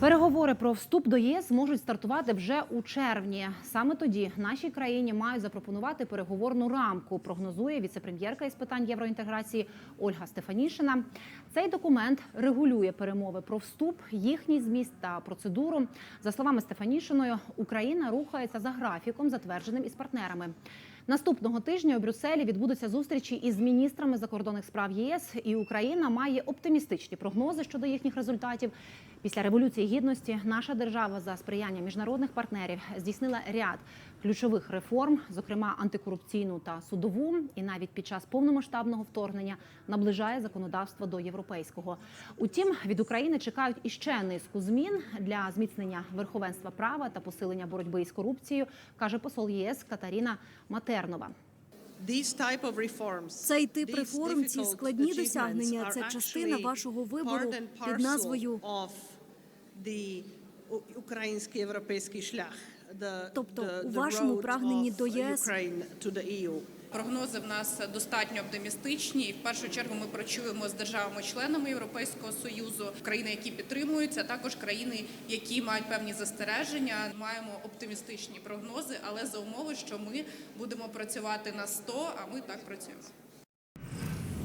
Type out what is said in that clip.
Переговори про вступ до ЄС можуть стартувати вже у червні. Саме тоді нашій країні мають запропонувати переговорну рамку. Прогнозує віцепрем'єрка із питань євроінтеграції Ольга Стефанішина. Цей документ регулює перемови про вступ, їхній зміст та процедуру. За словами Стефанішиної, Україна рухається за графіком, затвердженим із партнерами. Наступного тижня у Брюсселі відбудуться зустрічі із міністрами закордонних справ ЄС, і Україна має оптимістичні прогнози щодо їхніх результатів. Після революції гідності наша держава за сприяння міжнародних партнерів здійснила ряд ключових реформ, зокрема антикорупційну та судову, і навіть під час повномасштабного вторгнення наближає законодавство до європейського. Утім, від України чекають іще низку змін для зміцнення верховенства права та посилення боротьби із корупцією, каже посол єС Катаріна Матернова. Цей тип реформ, ці складні досягнення це частина вашого вибору під назвою Український європейський шлях. Тобто, у вашому прагненні до ЄС Прогнози в нас достатньо оптимістичні. І в першу чергу ми працюємо з державами-членами Європейського союзу, країни, які підтримуються, а також країни, які мають певні застереження. Маємо оптимістичні прогнози, але за умови, що ми будемо працювати на 100, а ми так працюємо.